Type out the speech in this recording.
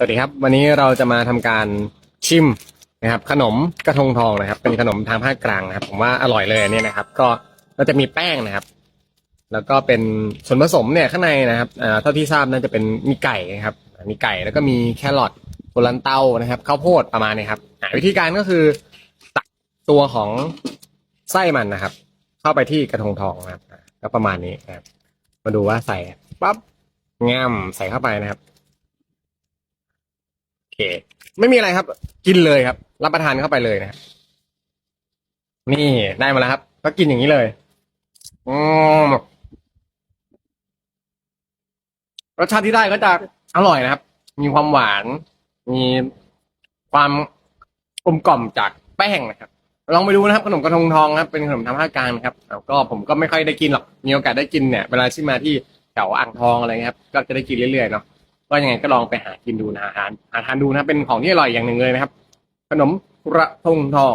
สวัสดีครับ วันนี้เราจะมาทำการชิมนะครับ ขนมกระทงทองนะครับ เป็นขนมทางภาคกลางนะครับ ผมว่าอร่อยเลยอันนี้นะครับ ก็เราจะมีแป้งนะครับ แล้วก็เป็นส่วนผสมเนี่ยข้างในนะครับอ่าเท่าที่ทราบน่าจะเป็นมีไก่นะครับ มีไก่แล้วก็มีแครอทโบลันเต้านะครับข้าวโพดประมาณนี้ครับวิธีการก็คือตักตัวของไส้มันนะครับ เข้าไปที่กระทงทองนะครับก็ประมาณนี้นะครับ มาดูว่าใส่ปั๊บง่มใส่เข้าไปนะครับ เค ไม่มีอะไรครับ กินเลยครับ รับประทานเข้าไปเลยนะครับนี่ได้มาแล้วครับ ก็กินอย่างนี้เลยอืมรสชาติที่ได้ก็จะอร่อยนะครับ มีความหวาน มีความกลมกล่อมจากแป้งนะครับ ลองไปดูนะครับ ขนมกระทงทองครับ เป็นขนมทางภาคกลางนะครับแล้วก็ผมก็ไม่ค่อยได้กินหรอก มีโอกาสได้กินเนี่ย เวลาที่มาที่แถวอ่างทองอะไรเงี้ยครับ ก็จะได้กินเรื่อยๆเนาะ ก็ยังไงก็ลองไปหากินดูนะหาทานหาทานดูนะเป็นของที่อร่อยอย่างหนึ่งเลยนะครับ ขนมกระทงทอง